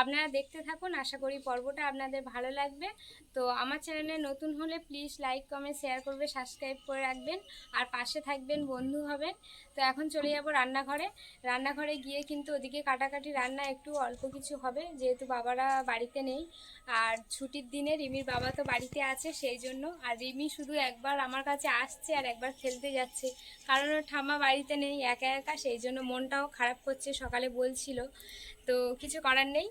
আপনারা দেখতে থাকুন, আশা করি পর্বটা আপনাদের ভালো লাগবে। তো আমার চ্যানেলে নতুন হলে প্লিজ লাইক কমেন্ট শেয়ার করবে সাবস্ক্রাইব করে রাখবেন আর পাশে থাকবেন, বন্ধু হবেন। তো এখন চলে যাব রান্নাঘরে। রান্নাঘরে গিয়ে কিন্তু ওদিকে কাটাকাটি রান্না একটু অল্প কিছু হবে, যেহেতু বাবারা বাড়িতে নেই। আর ছুটির দিনে রিমির বাবা তো বাড়িতে আছে, সেই জন্য। আর রিমি শুধু একবার আমার কাছে আসছে আর একবার খেলতে যাচ্ছে। কারণ ওর ঠাম্মা বাড়িতে নেই, একা একা, সেই জন্য মনটাও খারাপ করছে, সকালে বলছিল। তো কিছু করার নেই।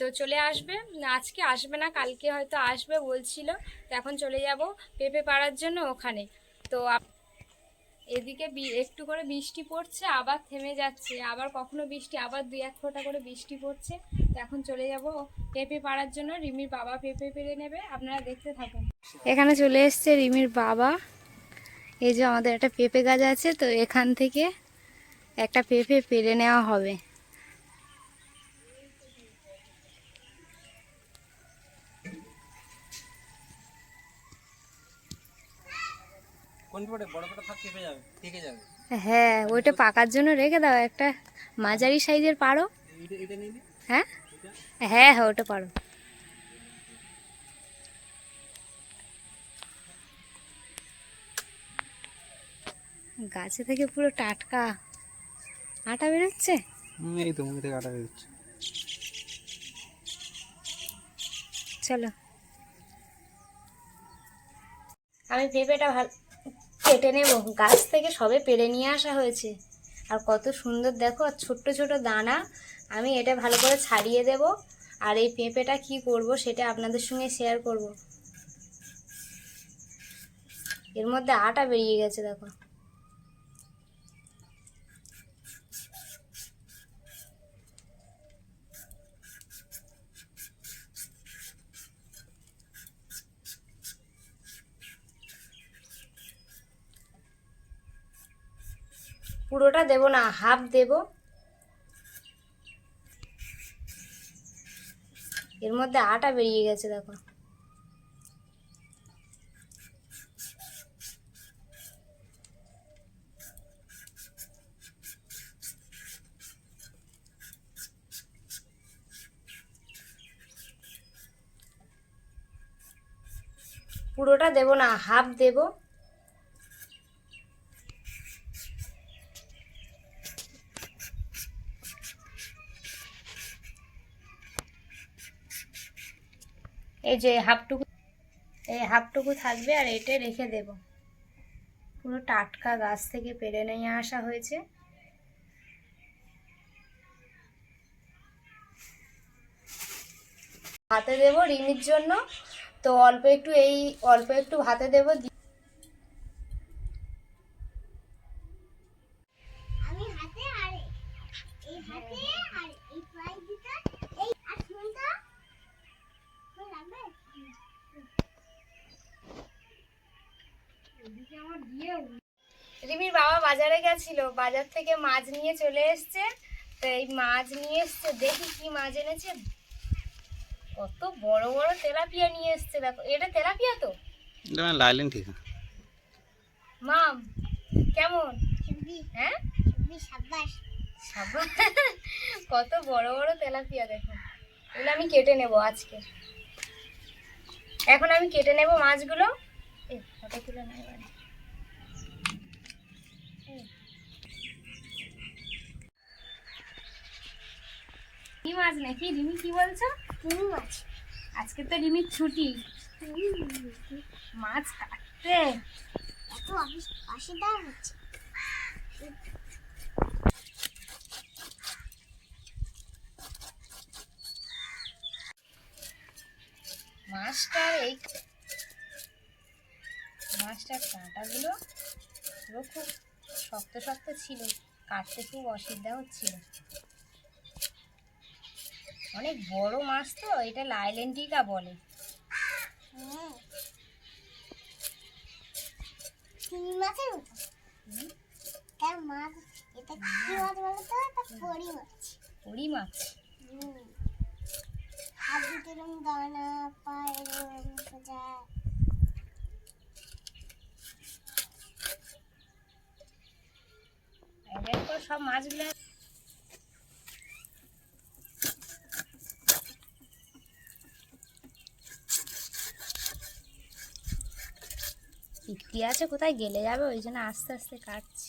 তো চলে আসবে। আজকে আসবে না, কালকে হয়তো আসবে বলছিল। তো এখন চলে যাব পেঁপে পাড়ার জন্য ওখানে। তো এদিকে একটু করে বৃষ্টি পড়ছে, আবার থেমে যাচ্ছে। আবার কখনো বৃষ্টি, আবার দুই এক ফোঁটা করে বৃষ্টি পড়ছে। তো এখন চলে যাব পেঁপে পাড়ার জন্য। রিমির বাবা পেঁপে পেরে নেবে, আপনারা দেখতে থাকুন। এখানে চলে এসছে রিমির বাবা। এই যে আমাদের একটা পেঁপে গাছ আছে, তো এখান থেকে একটা পেঁপে পেরে নেওয়া হবে কোন পটে বড় পটে থাক কেঁপে যাবে থেকে যাবে হ্যাঁ ওইটা পাকার জন্য রেখে দাও একটা মাঝারি সাইজের পারো। হ্যাঁ? হ্যাঁ হ্যাঁ ওটা পারো। গাছে থেকে পুরো টাটকা আটা বেরোচ্ছে? এই তো মুখ থেকে কাটা বেরোচ্ছে। চলো। আমি পেঁপেটা ভালো কেটে নেব। গাছ থেকে সবে পেরে নিয়ে আসা হয়েছে। আর কত সুন্দর দেখো, আর ছোট্ট ছোট দানা। আমি এটা ভালো করে ছাড়িয়ে দেব। আর এই পেঁপেটা কি করব সেটা আপনাদের সঙ্গে শেয়ার করব। এর মধ্যে আটা বেরিয়ে গেছে, দেখো। পুরোটা দেব না, হাফ দেব। এর মধ্যে আটা বেরিয়ে গেছে, দেখো। পুরোটা দেব না, হাফ দেব। এই যে হাফটুকু, এই হাফটুকু থাকবে আর এটা রেখে দেব। পুরো টাটকা গাছ থেকে পেরে নিয়ে আসা হয়েছে। হাতে দেব রিমির জন্য, তো অল্প একটু এই, অল্প একটু ভাতে দেব আমি হাতে আর এই হাতে আর এই ফ্রাই দিতে এই আর ফোনটা ফোন লাগবে রিমির বাবা বাজারে গেছিল বাজার থেকে মাছ নিয়ে চলে এসছে। তো এই মাছ নিয়ে এসছে দেখি কি মাছ এনেছে। কত বড় বড় তেলাপিয়া নিয়ে এসছে দেখো। এটা তেলাপিয়া তো? লাইলেন ঠিক মাম কেমন? হ্যাঁ। কত বড় বড় তেলাপিয়া দেখো। এগুলো আমি কেটে নেব আজকে। এখন আমি কেটে নেব মাছগুলো। তুলে নাই বাড়ি। এই। কি মাছ নাকি? রিমি কি বলছো? তুমি মাছ আজকে তো রিমির ছুটি। মাছ কাটতে। এত দাঁড় হচ্ছে। মাছটার এই মাছটার কাঁটাগুলো পুরো খুব শক্ত শক্ত ছিল। কাটতে খুব অসুবিধা হচ্ছিল। অনেক বড় মাছ তো এটা লাইলেন্টিকা বলে। হ্যাঁ। মাছের মাছ এটা কি মাছ বলো তো? এটা কড়ি মাছ। কড়ি মাছ। হাত দুটো দানা সোজা। এরপর সব মাছগুলো পিকটি আছে কোথায় গেলে যাবে? ওই জন্য আস্তে আস্তে কাটছি।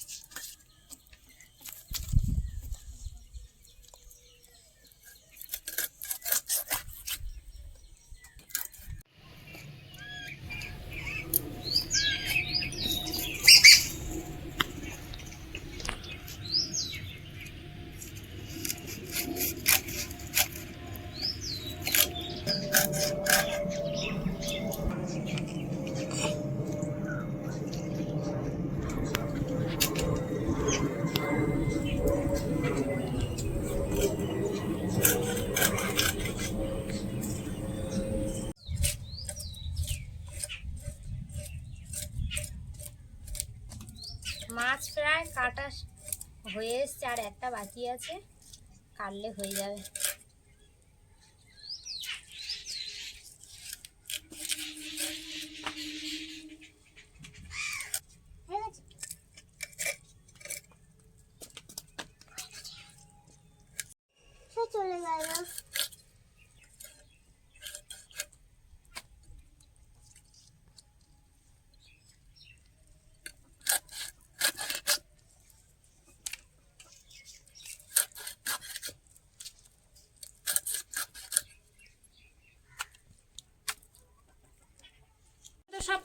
মাছ প্রায় কাটা হয়ে এসছে আর একটা বাকি আছে কাটলে হয়ে যাবে।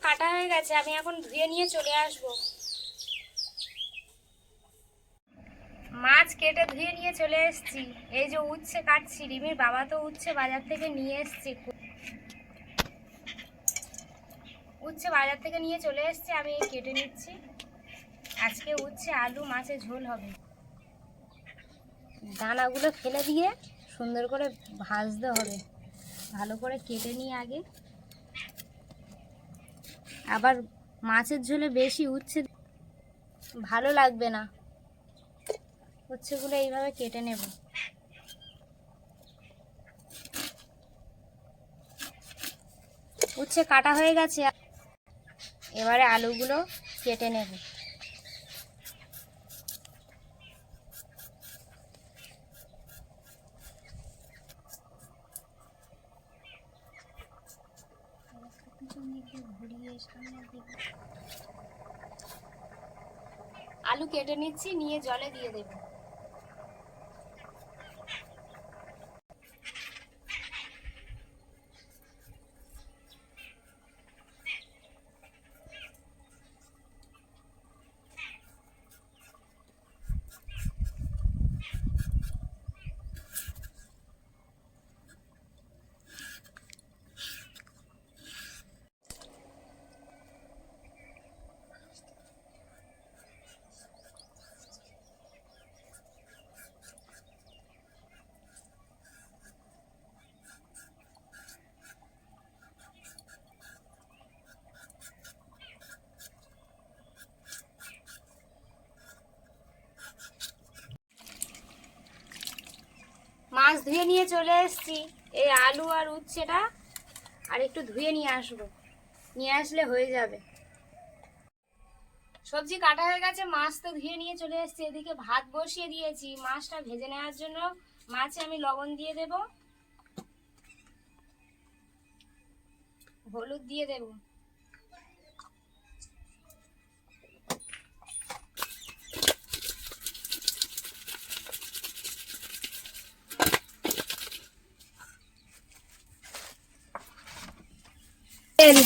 কাটা হয়ে গেছে, আমি এখন ধুয়ে নিয়ে চলে আসব। মাছ কেটে ধুয়ে নিয়ে চলে এসেছি। এই যে উচ্ছে কাটছি, রিমির বাবা তো উচ্ছে বাজার থেকে নিয়ে এসছে। উচ্ছে বাজার থেকে নিয়ে চলে এসছে, আমি কেটে নিচ্ছি। আজকে উচ্ছে, আলু, মাছের ঝোল হবে। দানাগুলো ফেলে দিয়ে সুন্দর করে ভাজতে হবে। ভালো করে কেটে নিয়ে আগে আবার মাছের ঝোলে বেশি উচ্ছে ভালো লাগবে না। উচ্ছেগুলো এইভাবে কেটে নেব। উচ্ছে কাটা হয়ে গেছে, এবারে আলুগুলো কেটে নেব। আলু কেটে নিচ্ছি নিয়ে জলে দিয়ে দেব। মাছ ধুয়ে নিয়ে চলে এসেছি। এই আলু আর উচ্ছেটা আর একটু ধুয়ে নিয়ে আসব। নিয়ে আসলে হয়ে যাবে। সবজি কাটা হয়ে গেছে, মাছ তো ধুয়ে নিয়ে চলে এসেছি। এদিকে ভাত বসিয়ে দিয়েছি। মাছটা ভেজে নেওয়ার জন্য মাছে আমি লবণ দিয়ে দেব। হলুদ দিয়ে দেব। তেল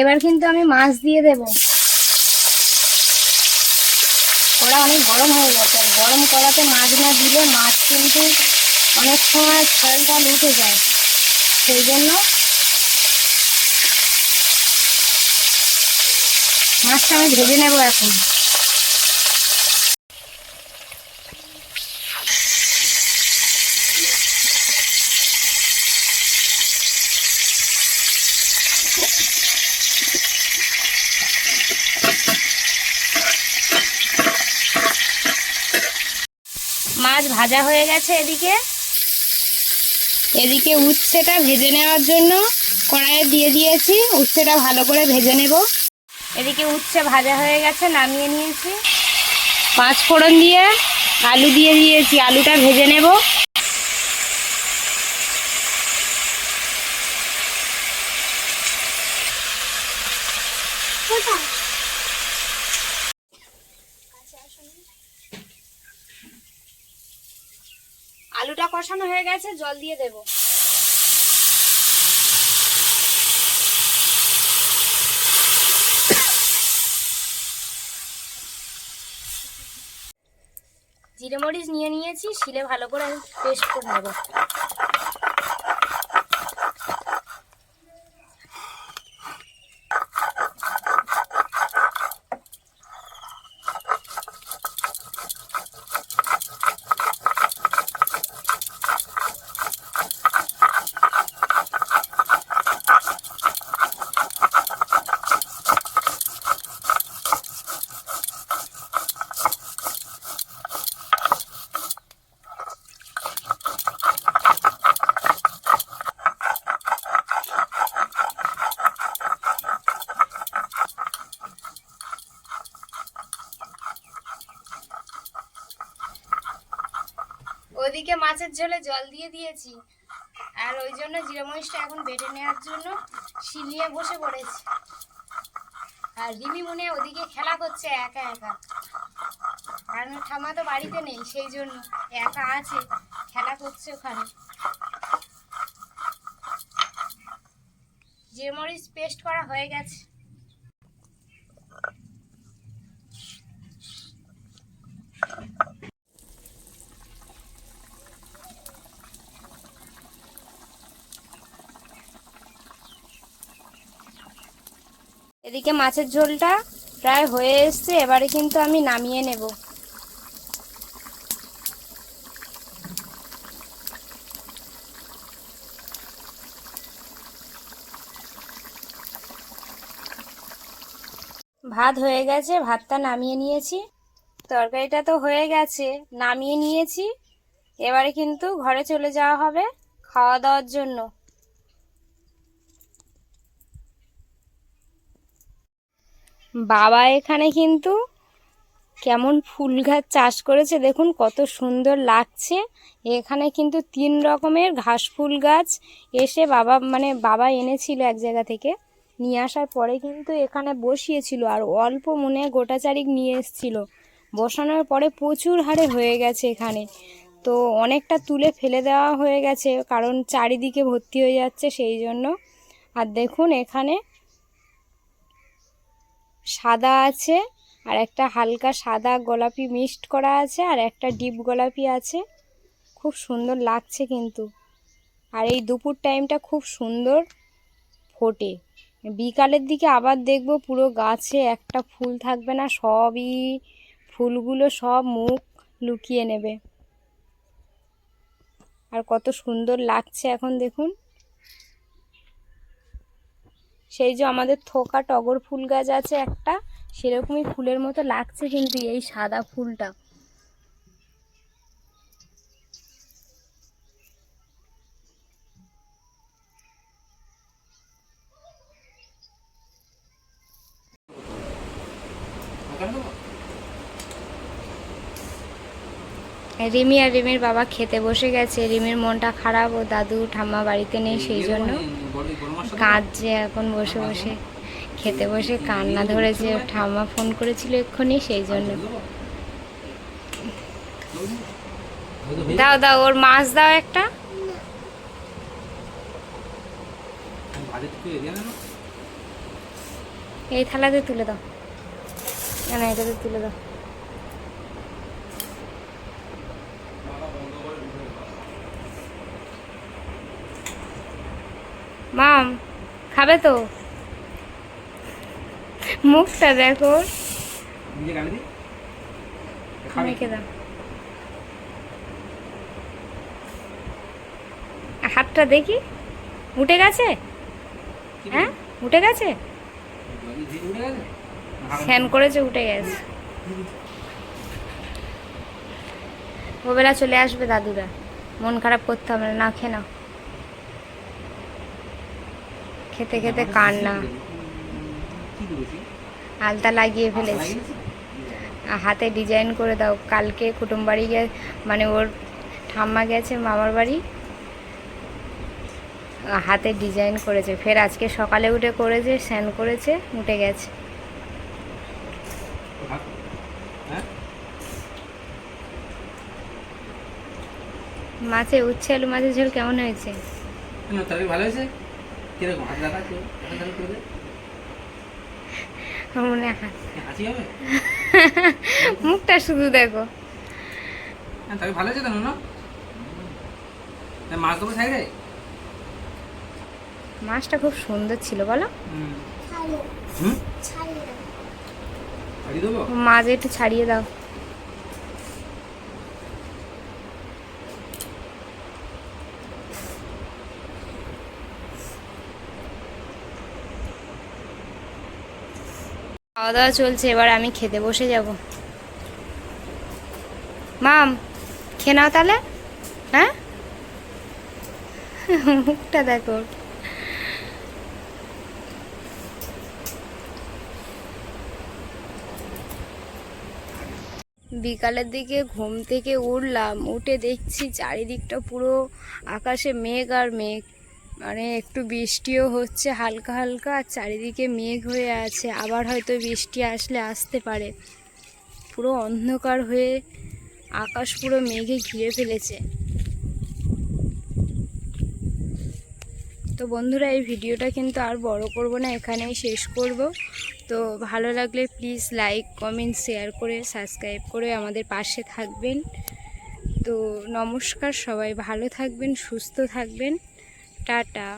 এবার কিন্তু আমি মাছ দিয়ে দেব। ওরা অনেক গরম হয়ে গেছে। গরম করাতে মাছ না দিলে মাছ কিন্তু অনেক সময় ছলটা উঠে যায়। সেই জন্য মাছটা আমি ভেজে নেব এখন। মাছ ভাজা হয়ে গেছে এদিকে। এদিকে উচ্ছেটা ভেজে নেওয়ার জন্য কড়াইয়ে দিয়ে দিয়েছি। উচ্ছেটা ভালো করে ভেজে নেব। এদিকে উচ্ছে ভাজা হয়ে গেছে, নামিয়ে নিয়েছি। পাঁচ ফোড়ন দিয়ে আলু দিয়ে দিয়েছি, আলুটা ভেজে নেব। কোথায় আলুটা কষানো হয়ে গেছে, জল দিয়ে দেব। জিরে মরিচ নিয়ে নিয়েছি, শিলে ভালো করে পেস্ট করে নেব ওদিকে মাছের ঝোলে জল দিয়ে দিয়েছি। আর ওই জন্য জিরে মরিচটা এখন বেটে নেওয়ার জন্য শিলিয়ে বসে পড়েছি। আর রিমি মনে ওদিকে খেলা করছে একা একা। কারণ ঠামা তো বাড়িতে নেই, সেই জন্য একা আছে, খেলা করছে ওখানে। জিরে মরিচ পেস্ট করা হয়ে গেছে। এদিকে মাছের ঝোলটা প্রায় হয়ে এসছে, এবারে কিন্তু আমি নামিয়ে নেব। ভাত হয়ে গেছে, ভাতটা নামিয়ে নিয়েছি। তরকারিটা তো হয়ে গেছে, নামিয়ে নিয়েছি। এবারে কিন্তু ঘরে চলে যাওয়া হবে খাওয়া দাওয়ার জন্য। বাবা এখানে কিন্তু কেমন ফুল গাছ চাষ করেছে, দেখুন কত সুন্দর লাগছে। এখানে কিন্তু তিন রকমের ঘাস ফুল গাছ এসে বাবা মানে বাবা এনেছিল এক জায়গা থেকে। নিয়ে আসার পরে কিন্তু এখানে বসিয়েছিল আর অল্প মনে গোটা চারিক নিয়ে এসেছিল। বসানোর পরে প্রচুর হারে হয়ে গেছে এখানে। তো অনেকটা তুলে ফেলে দেওয়া হয়ে গেছে, কারণ চারিদিকে ভর্তি হয়ে যাচ্ছে সেই জন্য। আর দেখুন এখানে সাদা আছে আর একটা হালকা সাদা গোলাপি মিক্সড করা আছে আর একটা ডিপ গোলাপি আছে। খুব সুন্দর লাগছে কিন্তু। আর এই দুপুর টাইমটা খুব সুন্দর ফোটে। বিকালের দিকে আবার দেখব পুরো গাছে একটা ফুল থাকবে না, সবই ফুলগুলো সব মুখ লুকিয়ে নেবে। আর কত সুন্দর লাগছে এখন দেখুন। সেই যে আমাদের থোকা টগর ফুল গাছ আছে একটা, সেরকমই ফুলের মতো লাগছে কিন্তু এই সাদা ফুলটা। রিমি আর রিমির বাবা খেতে বসে গেছে। রিমির মনটা খারাপ ও দাদু ঠাম্মা বাড়িতে নেই সেই জন্য কাঁদছে এখন বসে বসে। খেতে বসে কান্না ধরেছে। ঠাম্মা ফোন করেছিল এক্ষুনি সেই জন্য। দাও দাও, ওর মাছ দাও একটা। এই থালাতে তুলে দাও। না এটাতে তুলে দাও। মাম খাবে তো? মুখটা দেখো। দাও। হাতটা দেখি। উঠে গেছে? হ্যাঁ? উঠে গেছে? স্যান করেছে উঠে গেছে। ওবেলা চলে আসবে দাদুরা। মন খারাপ করতে হবে না না খেয়ে নাও। খেতে খেতে কান্না। আলতা লাগিয়ে ফেলেছি। হাতে ডিজাইন করে দাও। কালকে কুটুম বাড়ি গে মানে ওর ঠাম্মা গেছে, মামার বাড়ি। হাতে ডিজাইন করেছে। ফের আজকে সকালে উঠে করেছে, স্নান করেছে, উঠে গেছে। মাছে উচ্ছে, আলু মাছের ঝোল কেমন হয়েছে? ভালো হয়েছে। কীরকম? হাত দেখা একটু দেখা দেখা করে? দে। আমার কি হাসি হবে? মুখটা শুধু দেখো। হ্যাঁ তরকারি ভালো হয়েছে তো মাছ দেবো সাইডে? মাছটা খুব সুন্দর ছিল বলো। হুম। ছাড়িয়ে দেবো? মাছ একটু ছাড়িয়ে দাও। খাওয়া দাওয়া চলছে, এবার আমি খেতে বসে যাব। মাম, খেয়ে নাও তাহলে। হ্যাঁ? মুখটা দেখো। বিকালের দিকে ঘুম থেকে উঠলাম, উঠে দেখছি চারিদিকটা পুরো আকাশে মেঘ আর মেঘ। মানে একটু বৃষ্টিও হচ্ছে, হালকা হালকা, আর চারিদিকে মেঘ হয়ে আছে। আবার হয়তো বৃষ্টি আসলে আসতে পারে। পুরো অন্ধকার হয়ে আকাশ পুরো মেঘে ঘিরে ফেলেছে। তো বন্ধুরা, এই ভিডিওটা কিন্তু আর বড় করব না, এখানেই শেষ করব। তো ভালো লাগলে প্লিজ লাইক, কমেন্ট, শেয়ার করে, সাবস্ক্রাইব করে আমাদের পাশে থাকবেন। তো নমস্কার সবাই, ভালো থাকবেন, সুস্থ থাকবেন। টাটা